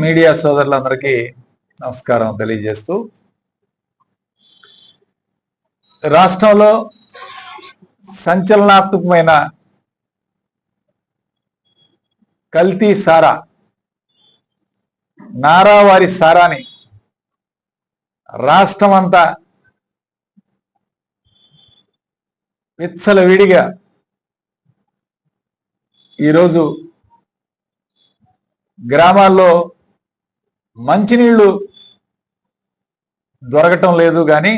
Media సోదరులందరికీ నమస్కారం తెలియజేస్తూ రాష్ట్రంలో సంచలనాత్మకమైన కల్తీ సారా నారావారి సారాని రాష్ట్రం అంతా విచ్చలవిడిగా ఈరోజు గ్రామాల్లో మంచినీళ్ళు దొరకటం లేదు కానీ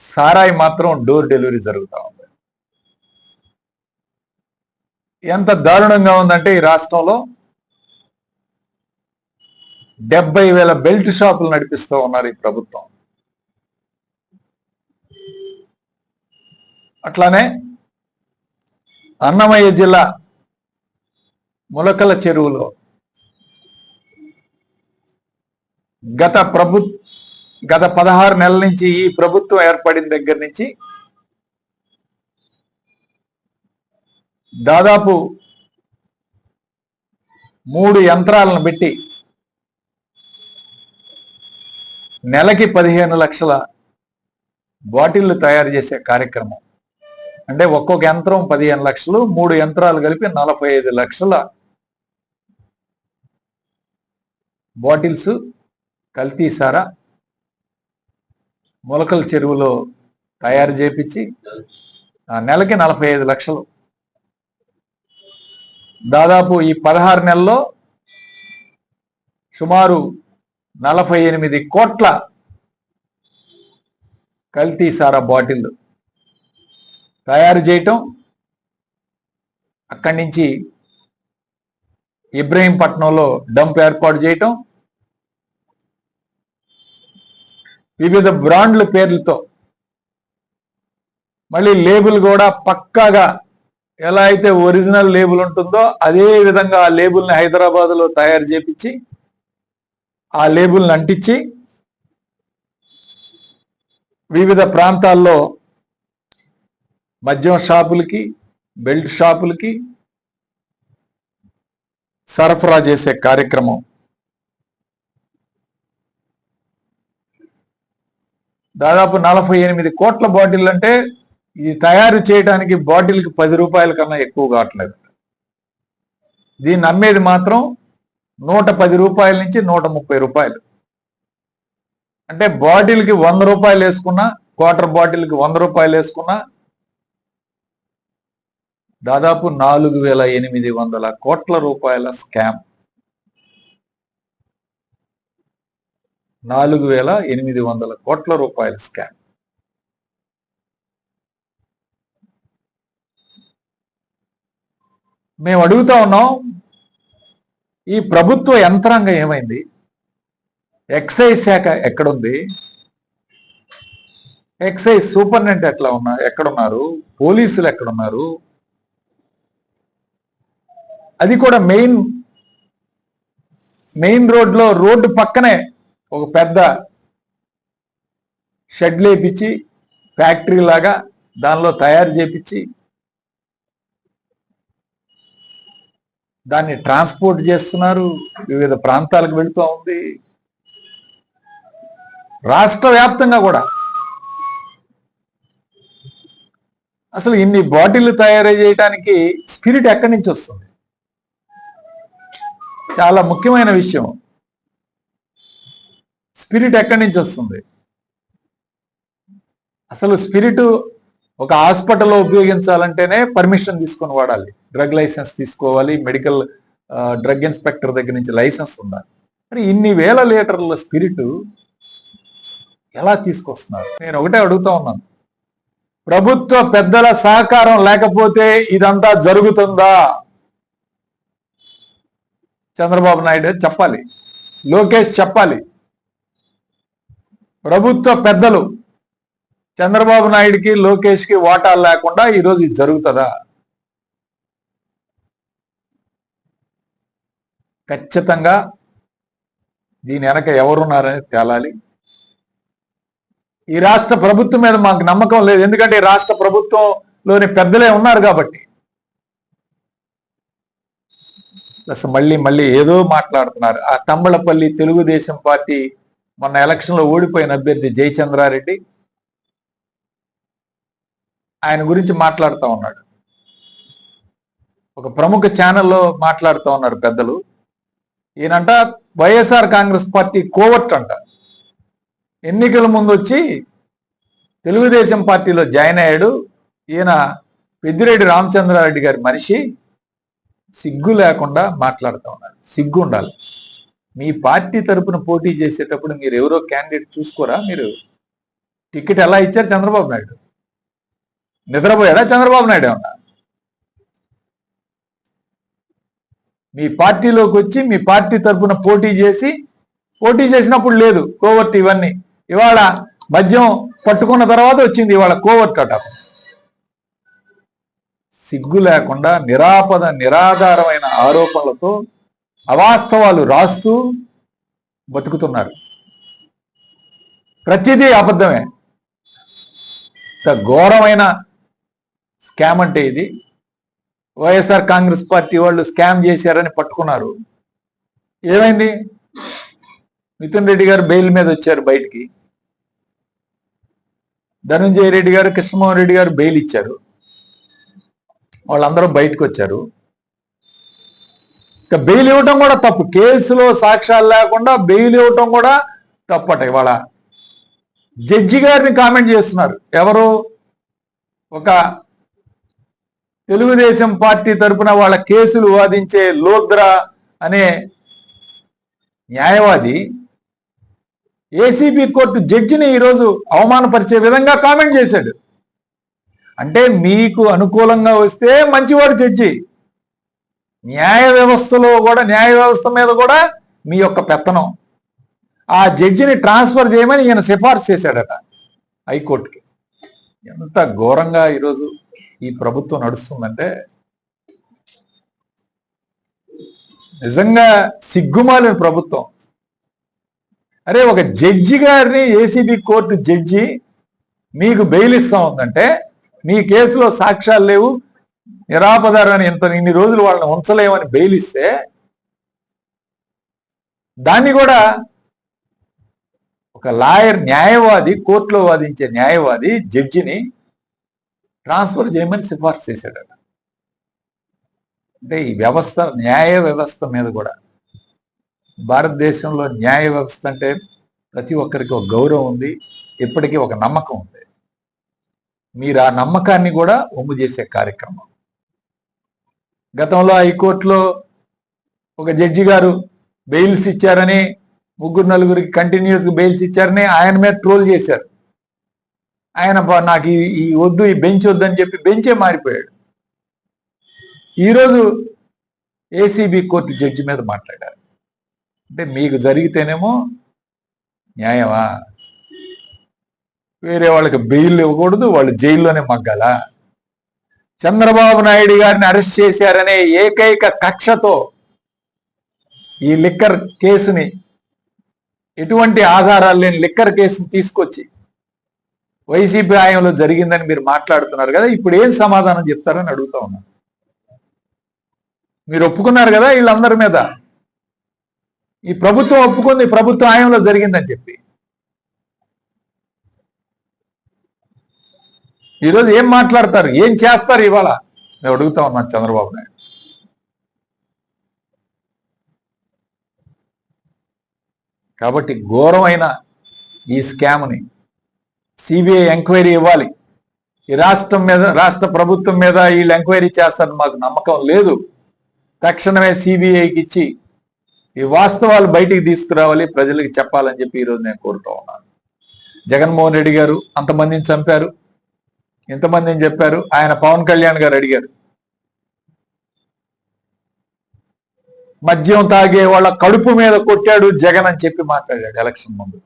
సారాయి మాత్రం డోర్ డెలివరీ జరుగుతూ ఉంది. ఎంత దారుణంగా ఉందంటే ఈ రాష్ట్రంలో డెబ్బై వేల బెల్ట్ షాపులు నడిపిస్తూ ఉన్నారు ఈ ప్రభుత్వం. అట్లానే అన్నమయ్య జిల్లా ములకల చెరువులో గత ప్రభు గత పదహారు నెలల నుంచి ఈ ప్రభుత్వం ఏర్పడిన దగ్గర నుంచి దాదాపు మూడు యంత్రాలను పెట్టి నెలకి పదిహేను లక్షల బాటిళ్ళు తయారు చేసే కార్యక్రమం. అంటే ఒక్కొక్క యంత్రం పదిహేను లక్షలు మూడు యంత్రాలు కలిపి నలభై ఐదు లక్షల బాటిల్స్ కల్తీసారా మొలకల చెరువులో తయారు చేపించి ఆ నెలకి నలభై ఐదు లక్షలు. దాదాపు ఈ పదహారు నెలల్లో సుమారు నలభై ఎనిమిది కోట్ల కల్తీ సారా బాటిల్ తయారు చేయటం అక్కడి నుంచి ఇబ్రహీంపట్నంలో డంప్ ఏర్పాటు చేయటం వివిధ బ్రాండ్ల పేర్లతో. మళ్ళీ లేబుల్ కూడా పక్కాగా ఎలా అయితే ఒరిజినల్ లేబుల్ ఉంటుందో అదే విధంగా ఆ లేబుల్ని హైదరాబాద్లో తయారు చేపించి ఆ లేబుల్ని అంటించి వివిధ ప్రాంతాల్లో మద్యం షాపులకి బెల్ట్ షాపులకి సరఫరా చేసే కార్యక్రమం. దాదాపు నలభై ఎనిమిది కోట్ల బాటిల్ అంటే ఇది తయారు చేయడానికి బాటిల్కి పది రూపాయల కన్నా ఎక్కువ కావట్లేదు. దీన్ని అమ్మేది మాత్రం నూట పది రూపాయల నుంచి నూట ముప్పై రూపాయలు. అంటే బాటిల్కి వంద రూపాయలు వేసుకున్నా క్వార్టర్ బాటిల్కి వంద రూపాయలు వేసుకున్నా దాదాపు నాలుగు వేల ఎనిమిది వందల కోట్ల రూపాయల స్కామ్. నాలుగు వేల ఎనిమిది వందల కోట్ల రూపాయల స్కామ్. మేము అడుగుతా ఉన్నాం ఈ ప్రభుత్వ యంత్రాంగం ఏమైంది? ఎక్సైజ్ శాఖ ఎక్కడుంది? ఎక్సైజ్ సూపరింటెండెంట్ ఎట్లా ఉన్నా ఎక్కడున్నారు? పోలీసులు ఎక్కడున్నారు? అది కూడా మెయిన్ మెయిన్ రోడ్లో రోడ్డు పక్కనే ఒక పెద్ద షెడ్ లేపించి ఫ్యాక్టరీ లాగా దానిలో తయారు చేపించి దాన్ని ట్రాన్స్పోర్ట్ చేస్తున్నారు. వివిధ ప్రాంతాలకు వెళుతూ ఉంది. రాష్ట్ర వ్యాప్తంగా కూడా. అసలు ఇన్ని బాటిల్ తయారు చేయడానికి స్పిరిట్ ఎక్కడి నుంచి వస్తుంది? చాలా ముఖ్యమైన విషయం. స్పిరిట్ ఎక్కడి నుంచి వస్తుంది? అసలు స్పిరిట్ ఒక హాస్పిటల్లో ఉపయోగించాలంటేనే పర్మిషన్ తీసుకొని వాడాలి. డ్రగ్ లైసెన్స్ తీసుకోవాలి. మెడికల్ డ్రగ్ ఇన్స్పెక్టర్ దగ్గర నుంచి లైసెన్స్ ఉండాలి. మరి ఇన్ని వేల లీటర్ల స్పిరిట్ ఎలా తీసుకొస్తున్నారు? నేను ఒకటే అడుగుతా ఉన్నాను. ప్రభుత్వ పెద్దల సహకారం లేకపోతే ఇదంతా జరుగుతుందా? చంద్రబాబు నాయుడు చెప్పాలి. లోకేష్ చెప్పాలి. ప్రభుత్వ పెద్దలు చంద్రబాబు నాయుడికి లోకేష్కి వాటాలు లేకుండా ఈరోజు ఇది జరుగుతుందా? ఖచ్చితంగా దీని వెనక ఎవరున్నారని తేలాలి. ఈ రాష్ట్ర ప్రభుత్వం మీద మాకు నమ్మకం లేదు. ఎందుకంటే ఈ రాష్ట్ర ప్రభుత్వంలోని పెద్దలే ఉన్నారు కాబట్టి. ప్లస్ మళ్ళీ మళ్ళీ ఏదో మాట్లాడుతున్నారు. ఆ తమ్మలపల్లి తెలుగుదేశం పార్టీ మొన్న ఎలక్షన్లో ఓడిపోయిన అభ్యర్థి జయచంద్రారెడ్డి ఆయన గురించి మాట్లాడుతూ ఉన్నాడు. ఒక ప్రముఖ ఛానల్లో మాట్లాడుతూ ఉన్నారు పెద్దలు. ఈయనంట వైఎస్ఆర్ కాంగ్రెస్ పార్టీ కోవట్ అంట. ఎన్నికల ముందు వచ్చి తెలుగుదేశం పార్టీలో జాయిన్ అయ్యాడు. ఈయన పెద్దిరెడ్డి రామచంద్రారెడ్డి గారి మనిషి. సిగ్గు లేకుండా మాట్లాడుతూ ఉన్నారు. సిగ్గు ఉండాలి. మీ పార్టీ తరపున పోటీ చేసేటప్పుడు మీరు ఎవరో క్యాండిడేట్ చూసుకోరా మీరు? టికెట్ ఎలా ఇచ్చారు చంద్రబాబు నాయుడు? నిద్రపోయాడా చంద్రబాబు నాయుడు ఏమన్నా? మీ పార్టీలోకి వచ్చి మీ పార్టీ తరపున పోటీ చేసి పోటీ చేసినప్పుడు లేదు కోవర్ట్ ఇవన్నీ. ఇవాళ మద్యం పట్టుకున్న తర్వాత వచ్చింది ఇవాళ కోవర్ట్ అట సిగ్గు లేకుండా నిరాపద నిరాధారమైన ఆరోపణలతో అవాస్తవాలు రాస్తూ బతుకుతున్నారు. ప్రతిదీ అబద్ధమే. ఇంత ఘోరమైన స్కామ్ అంటే ఇది. వైఎస్ఆర్ కాంగ్రెస్ పార్టీ వాళ్ళు స్కామ్ చేశారని పట్టుకున్నారు. ఏమైంది? మిథున్ రెడ్డి గారు బెయిల్ మీద వచ్చారు బయటికి. ధనుంజయ రెడ్డి గారు కృష్ణమోహన్ రెడ్డి గారు బెయిల్ ఇచ్చారు. వాళ్ళందరూ బయటకు వచ్చారు. ఇక బెయిల్ ఇవ్వటం కూడా తప్పు. కేసులో సాక్ష్యాలు లేకుండా బెయిల్ ఇవ్వటం కూడా తప్పట ఇవాళ. జడ్జి గారిని కామెంట్ చేస్తున్నారు. ఎవరు? ఒక తెలుగుదేశం పార్టీ తరపున వాళ్ళ కేసులు వాదించే లోద్రా అనే న్యాయవాది ఏసీబీ కోర్టు జడ్జిని ఈరోజు అవమానపరిచే విధంగా కామెంట్ చేశాడు. అంటే మీకు అనుకూలంగా వస్తే మంచివాడు జడ్జి. న్యాయ వ్యవస్థలో కూడా న్యాయ వ్యవస్థ మీద కూడా మీ యొక్క పెత్తనం. ఆ జడ్జిని ట్రాన్స్ఫర్ చేయమని ఈయన సిఫార్సు చేశాడట హైకోర్టుకి. ఎంత ఘోరంగా ఈరోజు ఈ ప్రభుత్వం నడుస్తుందంటే నిజంగా సిగ్గుమాలిన ప్రభుత్వం. అరే ఒక జడ్జి గారిని ఏసీబీ కోర్టు జడ్జి మీకు బెయిల్ ఇస్తా ఉందంటే మీ కేసులో సాక్ష్యాలు లేవు నిరాపదారని ఇంత ఇన్ని రోజులు వాళ్ళని ఉంచలేమని బెయిలిస్తే దాన్ని కూడా ఒక లాయర్ న్యాయవాది కోర్టులో వాదించే న్యాయవాది జడ్జిని ట్రాన్స్ఫర్ చేయమని సిఫార్సు చేశాడట. అంటే ఈ వ్యవస్థ న్యాయ వ్యవస్థ మీద కూడా. భారతదేశంలో న్యాయ వ్యవస్థ అంటే ప్రతి ఒక్కరికి ఒక గౌరవం ఉంది ఇప్పటికీ ఒక నమ్మకం ఉంది. మీరు ఆ నమ్మకాన్ని కూడా ఒమ్ము చేసే కార్యక్రమం. గతంలో హైకోర్టులో ఒక జడ్జి గారు బెయిల్స్ ఇచ్చారని ముగ్గురు నలుగురికి కంటిన్యూస్ బెయిల్స్ ఇచ్చారని ఆయన మీద ట్రోల్ చేశారు. ఆయన నాకు ఈ- వద్దు ఈ బెంచ్ వద్దని చెప్పి బెంచే మారిపోయాడు. ఈరోజు ఏసీబీ కోర్టు జడ్జి మీద మాట్లాడారు. అంటే మీకు జరిగితేనేమో న్యాయమా? వేరే వాళ్ళకి బెయిల్ ఇవ్వకూడదు వాళ్ళు జైల్లోనే మగ్గాలా? చంద్రబాబు నాయుడు గారిని అరెస్ట్ చేశారనే ఏకైక కక్షతో ఈ లిక్కర్ కేసుని ఎటువంటి ఆధారాలు లేని లిక్కర్ కేసుని తీసుకొచ్చి వైసీపీ ఆయంలో జరిగిందని మీరు మాట్లాడుతున్నారు కదా ఇప్పుడు ఏం సమాధానం చెప్తారని అడుగుతా ఉన్నాను మీరు ఒప్పుకున్నారు కదా వీళ్ళందరి మీద? ఈ ప్రభుత్వం ఒప్పుకుంది ప్రభుత్వ ఆయంలో జరిగిందని చెప్పి. ఈరోజు ఏం మాట్లాడతారు? ఏం చేస్తారు ఇవాళ? నేను అడుగుతా ఉన్నాను చంద్రబాబు నాయుడు. కాబట్టి ఘోరమైన ఈ స్కామ్ని సిబిఐ ఎంక్వైరీ ఇవ్వాలి. ఈ రాష్ట్రం మీద రాష్ట్ర ప్రభుత్వం మీద వీళ్ళు ఎంక్వైరీ చేస్తారని మాకు నమ్మకం లేదు. తక్షణమే సిబిఐకి ఇచ్చి ఈ వాస్తవాలు బయటికి తీసుకురావాలి ప్రజలకు చెప్పాలని చెప్పి ఈరోజు నేను కోరుతా ఉన్నాను. జగన్మోహన్ రెడ్డి గారు అంతమందిని చంపారు. ఇంతమందిని చెప్పారు? ఆయన పవన్ కళ్యాణ్ గారు అడిగారు. మద్యం తాగే వాళ్ళ కడుపు మీద కొట్టాడు జగన్ అని చెప్పి మాట్లాడాడు ఎలక్షన్ ముందు.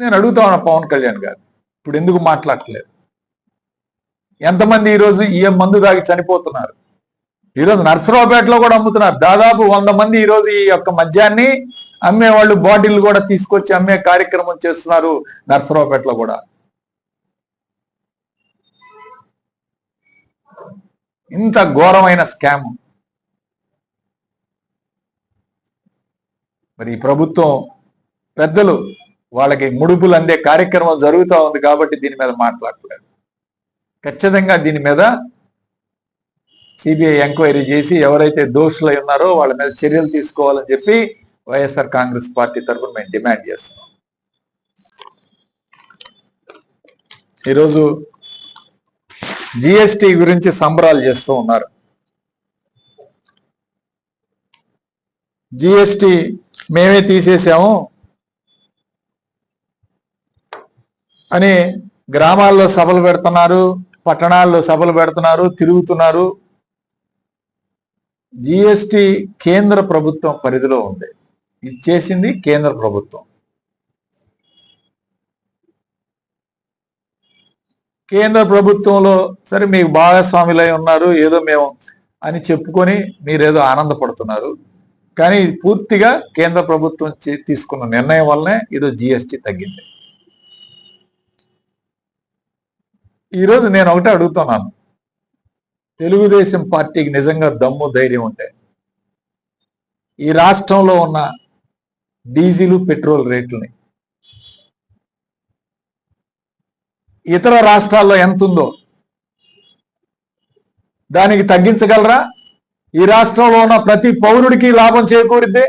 నేను అడుగుతా ఉన్నా పవన్ కళ్యాణ్ గారు ఇప్పుడు ఎందుకు మాట్లాడట్లేదు? ఎంతమంది ఈరోజు ఈ మందు తాగి చనిపోతున్నారు? ఈరోజు నర్సరావుపేటలో కూడా అమ్ముతున్నారు. దాదాపు వంద మంది ఈరోజు ఈ యొక్క మద్యాన్ని అమ్మే వాళ్ళు బాటిల్ కూడా తీసుకొచ్చి అమ్మే కార్యక్రమం చేస్తున్నారు నర్సరావుపేటలో కూడా. ఇంత ఘోరమైన స్కామ్. మరి ఈ ప్రభుత్వం పెద్దలు వాళ్ళకి ముడుపులు అందే కార్యక్రమం జరుగుతూ ఉంది కాబట్టి దీని మీద మాట్లాడలేదు. ఖచ్చితంగా దీని మీద సిబిఐ ఎంక్వైరీ చేసి ఎవరైతే దోషులై ఉన్నారో వాళ్ళ మీద చర్యలు తీసుకోవాలని చెప్పి వైఎస్ఆర్ కాంగ్రెస్ పార్టీ తరఫున మేము డిమాండ్ చేస్తున్నాం. ఈరోజు జిఎస్టి గురించి సంబరాలు చేస్తూ ఉన్నారు. జిఎస్టి మేమే తీసేసాము అని గ్రామాల్లో సభలు పెడుతున్నారు పట్టణాల్లో సభలు పెడుతున్నారు తిరుగుతున్నారు. జిఎస్టి కేంద్ర ప్రభుత్వం పరిధిలో ఉంది. ఇచ్చేసింది కేంద్ర ప్రభుత్వం. కేంద్ర ప్రభుత్వంలో సరే మీకు భాగస్వాములై ఉన్నారు ఏదో మేము అని చెప్పుకొని మీరేదో ఆనందపడుతున్నారు. కానీ పూర్తిగా కేంద్ర ప్రభుత్వం చే- తీసుకున్న నిర్ణయం వల్లనే ఇదో జిఎస్టి తగ్గింది. ఈరోజు నేను ఒకటే అడుగుతున్నాను. తెలుగుదేశం పార్టీకి నిజంగా దమ్ము ధైర్యం ఉంటే ఈ రాష్ట్రంలో ఉన్న డీజిల్ పెట్రోల్ రేట్లని ఇతర రాష్ట్రాల్లో ఎంత ఉందో దానికి తగ్గించగలరా? ఈ రాష్ట్రంలో ఉన్న ప్రతి పౌరుడికి లాభం చేకూరిద్ది.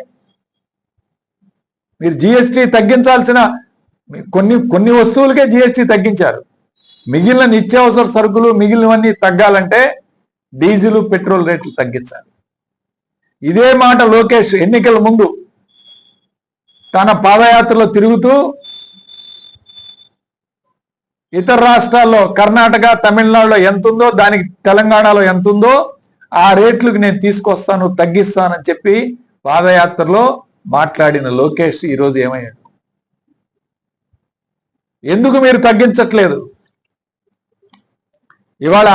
మీరు జిఎస్టి తగ్గించాల్సిన కొన్ని కొన్ని వస్తువులకే జిఎస్టి తగ్గించారు. మిగిలిన నిత్యావసర సరుకులు మిగిలినవన్నీ తగ్గాలంటే డీజిల్ పెట్రోల్ రేట్లు తగ్గించాలి. ఇదే మాట లోకేష్ ఎన్నికల ముందు తన పాదయాత్రలో తిరుగుతూ ఇతర రాష్ట్రాల్లో కర్ణాటక తమిళనాడులో ఎంత ఉందో దానికి తెలంగాణలో ఎంత ఉందో ఆ రేట్లకు నేను తీసుకొస్తాను తగ్గిస్తానని చెప్పి పాదయాత్రలో మాట్లాడిన లోకేష్ ఈరోజు ఏమయ్యాడు? ఎందుకు మీరు తగ్గించట్లేదు? ఇవాళ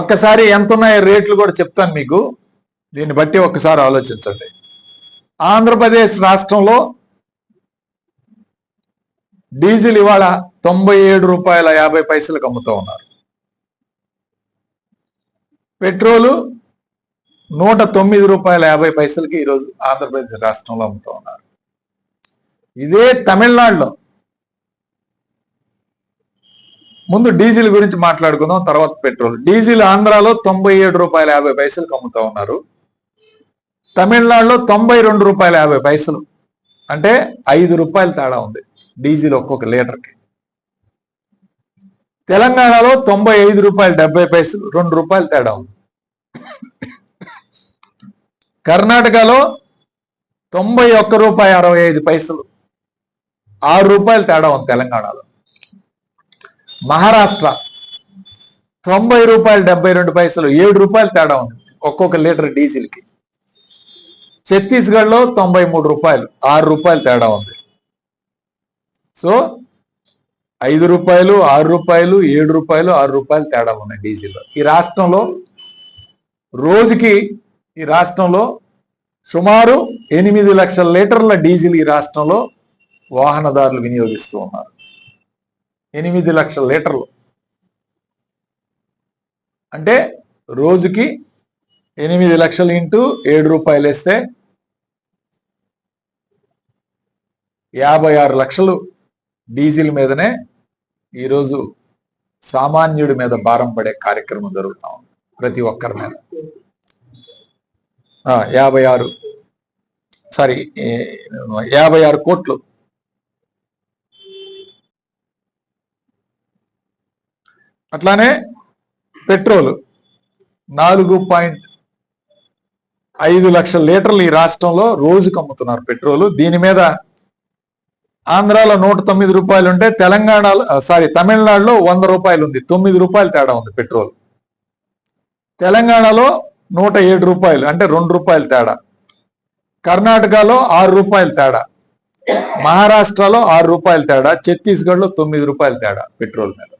ఒక్కసారి ఎంత ఉన్నాయో రేట్లు కూడా చెప్తాను మీకు. దీన్ని బట్టి ఒక్కసారి ఆలోచించండి. ఆంధ్రప్రదేశ్ రాష్ట్రంలో డీజిల్ ఇవాళ తొంభై ఏడు రూపాయల యాభై పైసలకు అమ్ముతూ ఉన్నారు. పెట్రోలు నూట తొమ్మిది రూపాయల యాభై పైసలకి ఈరోజు ఆంధ్రప్రదేశ్ రాష్ట్రంలో అమ్ముతూ ఉన్నారు. ఇదే తమిళనాడులో. ముందు డీజిల్ గురించి మాట్లాడుకుందాం తర్వాత పెట్రోల్. డీజిల్ ఆంధ్రాలో తొంభై ఏడు రూపాయల యాభై పైసలకు అమ్ముతా ఉన్నారు. తమిళనాడులో తొంభై రెండు రూపాయల యాభై పైసలు. అంటే ఐదు రూపాయల తేడా ఉంది డీజిల్ ఒక్కొక్క లీటర్కి. తెలంగాణలో తొంభై ఐదు రూపాయలు డెబ్బై పైసలు రెండు రూపాయలు తేడా ఉంది. కర్ణాటకలో తొంభై ఒక్క రూపాయి అరవై ఐదు పైసలు ఆరు రూపాయలు తేడా ఉంది తెలంగాణలో. మహారాష్ట్ర తొంభై రూపాయలు డెబ్బై రెండు పైసలు ఏడు రూపాయలు తేడా ఉంది ఒక్కొక్క లీటర్ డీజిల్కి. ఛత్తీస్గఢ్లో తొంభై మూడు రూపాయలు ఆరు రూపాయలు తేడా ఉంది. సో ఐదు రూపాయలు ఆరు రూపాయలు ఏడు రూపాయలు ఆరు రూపాయలు తేడా ఉన్నాయి డీజిల్లో. ఈ రాష్ట్రంలో రోజుకి ఈ రాష్ట్రంలో సుమారు ఎనిమిది లక్షల లీటర్ల డీజిల్ ఈ రాష్ట్రంలో వాహనదారులు వినియోగిస్తూ ఉన్నారు. ఎనిమిది లక్షల లీటర్లు. అంటే రోజుకి ఎనిమిది లక్షలు ఇంటూ ఏడు రూపాయలు వేస్తే యాభై ఆరు లక్షలు డీజిల్ మీదనే ఈరోజు సామాన్యుడి మీద భారం పడే కార్యక్రమం జరుగుతా ఉంది ప్రతి ఒక్కరి మీద. ఆ, యాభై ఆరు సారీ యాభై ఆరు కోట్లు. అట్లానే పెట్రోల్ నాలుగు పాయింట్ ఐదు లక్షల లీటర్లు ఈ రాష్ట్రంలో రోజుకు అమ్ముతున్నారు పెట్రోల్. దీని మీద ఆంధ్రాలో నూట తొమ్మిది రూపాయలు ఉంటే తెలంగాణలో సారీ తమిళనాడులో వంద రూపాయలు ఉంది. తొమ్మిది రూపాయలు తేడా ఉంది పెట్రోల్. తెలంగాణలో నూట ఏడు రూపాయలు అంటే రెండు రూపాయలు తేడా. కర్ణాటకలో ఆరు రూపాయలు తేడా. మహారాష్ట్రలో ఆరు రూపాయలు తేడా. ఛత్తీస్గఢ్లో తొమ్మిది రూపాయలు తేడా పెట్రోల్ మీద.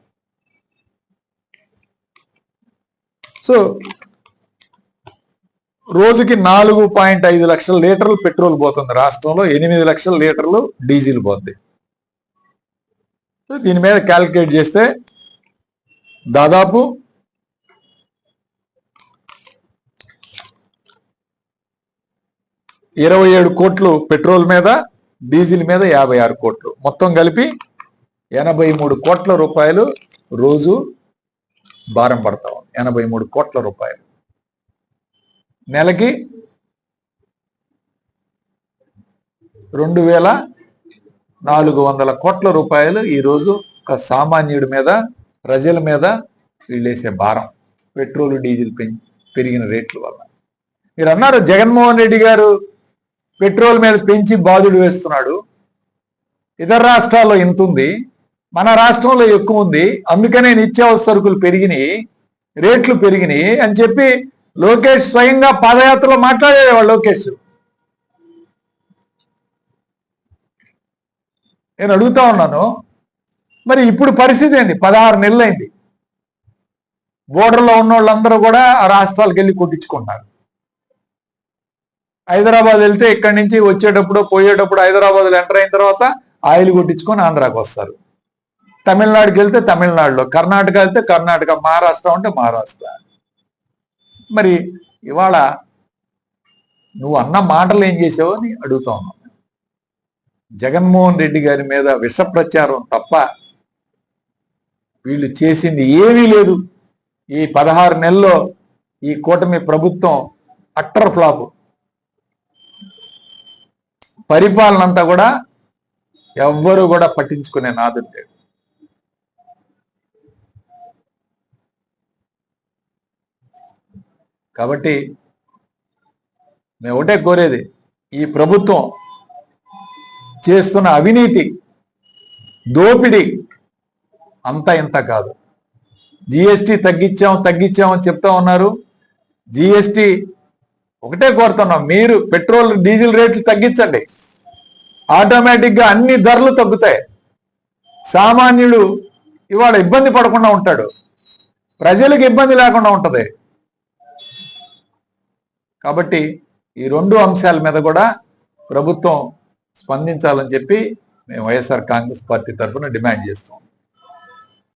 సో రోజుకి నాలుగు పాయింట్ ఐదు లక్షల లీటర్లు పెట్రోల్ పోతుంది రాష్ట్రంలో ఎనిమిది లక్షల లీటర్లు డీజిల్ పోతుంది సో దీని మీద క్యాలిక్యులేట్ చేస్తే దాదాపు ఇరవై ఏడు కోట్లు పెట్రోల్ మీద డీజిల్ మీద యాభై ఆరు కోట్లు. మొత్తం కలిపి ఎనభై మూడు కోట్ల రూపాయలు రోజు భారం పడతా ఉంది. ఎనభై మూడు కోట్ల రూపాయలు. నెలకి రెండు వేల నాలుగు వందల కోట్ల రూపాయలు ఈరోజు ఒక సామాన్యుడి మీద ప్రజల మీద వీళ్ళేసే భారం. పెట్రోల్ డీజిల్ పెరిగిన రేట్ల వల్ల. మీరు అన్నారు జగన్మోహన్ రెడ్డి గారు పెట్రోల్ మీద పెంచి బాధుడు వేస్తున్నాడు. ఇతర రాష్ట్రాల్లో ఇంత ఉంది మన రాష్ట్రంలో ఎక్కువ ఉంది. అందుకనే నిత్యావసర సరుకులు పెరిగినాయి. రేట్లు పెరిగినాయి అని చెప్పి లోకేష్ స్వయంగా పాదయాత్రలో మాట్లాడేవాడు లోకేష్. నేను అడుగుతా ఉన్నాను మరి ఇప్పుడు పరిస్థితి ఏంది? పదహారు నెలలైంది. అయింది బోర్డర్లో ఉన్న వాళ్ళందరూ కూడా ఆ రాష్ట్రాలకు వెళ్ళి కొట్టించుకుంటారు హైదరాబాద్ వెళ్తే ఇక్కడి నుంచి వచ్చేటప్పుడు పోయేటప్పుడు హైదరాబాద్లో ఎంటర్ అయిన తర్వాత ఆయిల్ కొట్టించుకొని ఆంధ్రాకి వస్తారు. తమిళనాడుకి వెళ్తే తమిళనాడులో కర్ణాటక వెళ్తే కర్ణాటక మహారాష్ట్ర ఉంటే మహారాష్ట్ర. మరి ఇవాళ నువ్వు అన్న మాటలు ఏం చేసావో అని అడుగుతా ఉన్నాను జగన్మోహన్ రెడ్డి గారి మీద విష ప్రచారం తప్ప వీళ్ళు చేసింది ఏమీ లేదు. ఈ పదహారు నెలల్లో ఈ కూటమి ప్రభుత్వం అట్టర్ ఫ్లాప్. పరిపాలన అంతా కూడా ఎవ్వరు కూడా పట్టించుకునే నాదు లేదు కాబట్టి మేము ఒకటే కోరేది ఈ ప్రభుత్వం చేస్తున్న అవినీతి దోపిడీ అంత ఇంత కాదు. జిఎస్టి తగ్గించాం తగ్గించామని చెప్తా ఉన్నారు. జిఎస్టి ఒకటే కోరుతున్నాం మీరు పెట్రోల్ డీజిల్ రేట్లు తగ్గించండి. ఆటోమేటిక్గా అన్ని ధరలు తగ్గుతాయి. సామాన్యుడు ఇవాళ ఇబ్బంది పడకుండా ఉంటాడు. ప్రజలకు ఇబ్బంది లేకుండా ఉంటుంది. కాబట్టి ఈ రెండు అంశాల మీద కూడా ప్రభుత్వం స్పందించాలని చెప్పి మేము వైఎస్ఆర్ కాంగ్రెస్ పార్టీ తరఫున డిమాండ్ చేస్తాం